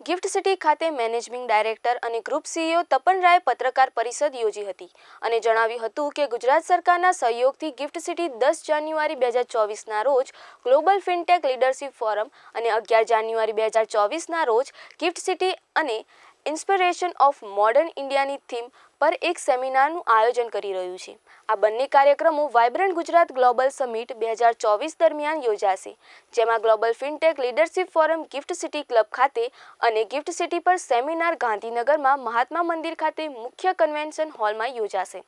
Gift city ખાતે managing director અને group CEO Tapan Rai પત્રકાર પરિષદ યોજી હતી અને જણાવ્યું હતું કે ગુજરાત સરકારના સહયોગથી ગિફ્ટ સિટી દસ જાન્યુઆરી બે હજાર ચોવીસના રોજ ગ્લોબલ ફિનટેક લીડરશિપ ફોરમ અને અગિયાર જાન્યુઆરી બે હજાર ચોવીસના રોજ ગિફ્ટ સિટી અને ઇન્સ્પિરેશન ઓફ મોડર્ન ઇન્ડિયાની થીમ પર એક સેમિનારનું આયોજન કરી રહ્યું છે. આ બંને કાર્યક્રમો વાઇબ્રન્ટ ગુજરાત ગ્લોબલ સમિટ બે હજાર ચોવીસ દરમિયાન યોજાશે, જેમાં global fintech leadership forum, GIFT City club ખાતે અને ગિફ્ટ સિટી પર સેમિનાર ગાંધીનગરમાં મહાત્મા મંદિર ખાતે મુખ્ય કન્વેન્શન હોલમાં યોજાશે.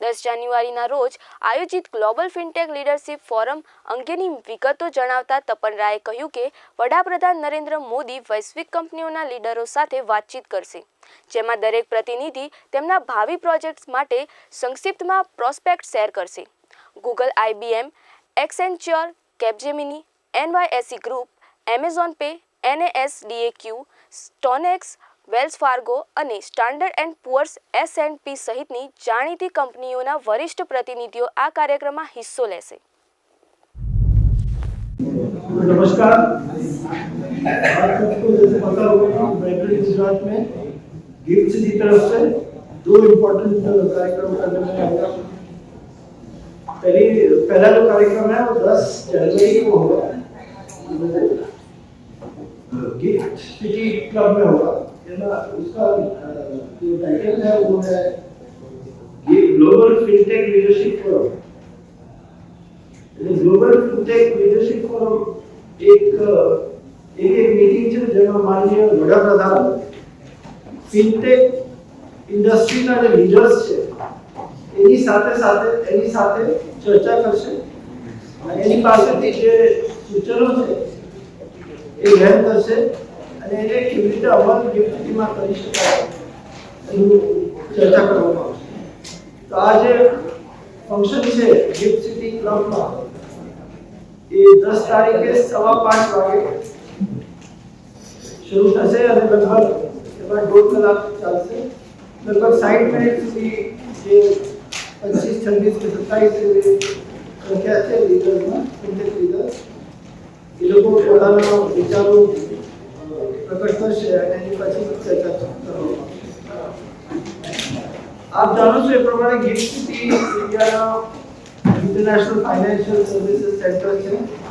દસ જાન્યુઆરીના રોજ આયોજિત ગ્લોબલ ફિનટેક લીડરશિપ ફોરમ અંગેની વિગતો જણાવતા તપન રાયે કહ્યું કે વડાપ્રધાન નરેન્દ્ર મોદી વૈશ્વિક કંપનીઓના લીડરો સાથે વાતચીત કરશે, જેમાં દરેક પ્રતિનિધિ તેમના ભાવિ પ્રોજેક્ટ્સ માટે સંક્ષિપ્તમાં પ્રોસ્પેક્ટ શેર કરશે. Google IBM Accenture Capgemini NYAC group, Amazon Pay NASDAQ StoneX Wales Fargo અને Standard and Poor's S and P સહિતની જાણીતી કંપનીઓના વરિષ્ઠ પ્રતિનિધિઓ આ કાર્યક્રમમાં હિસ્સો લેશે नमस्कार आप सबको जैसे पता होगा कि बैटरी गुजरात में गिफ्ट की तरफ से दो इम्पोर्टेंट कार्यक्रम करने में आएगा पहली पहला जो कार्यक्रम है वो 10 जनवरी को होगा गिफ्ट सिटी क्लब में होगा है ना उसका अ, जो टाइटल है वो है ग्लोबल फिनटेक लीडरशिप फोरम એટલે ગ્લોબલ ફિનટેક લીડરશિપ ફોરમ એક એક એક મીટિંગ છે જેમાં માનનીય વડાપ્રધાન ફિનટેક ઇન્ડસ્ટ્રીના જે લીડર્સ છે એની સાથે સાથે એની સાથે ચર્ચા કરશે અને એની પાસેથી જે સૂચનો છે એ ગ્રહણ કરશે અને એને કેવી રીતે અમલ ગિફ્ટમાં કરી શકાય એનું ચર્ચા કરવામાં આવશે તો આ જે ફંક્શન છે ગિફ્ટ સિટી ક્લબમાં એ દસ તારીખે સવા પાંચ વાગે શરૂ થશે અને લગભગ એમાં દોઢ કલાક ચાલશે લગભગ સાઠ મિનિટ સુધી જે પચીસ છવ્વીસ કે સત્તાવીસ જેવી સંખ્યા છે લીડરમાં ફિનટેક લીડર એ લોકો પોતાના વિચારો અ, પ્રકટ કરશે અને એની પછી ચર્ચા કરવામાં આપ જાણો છો એ પ્રમાણે GIFT City international financial services centre છે.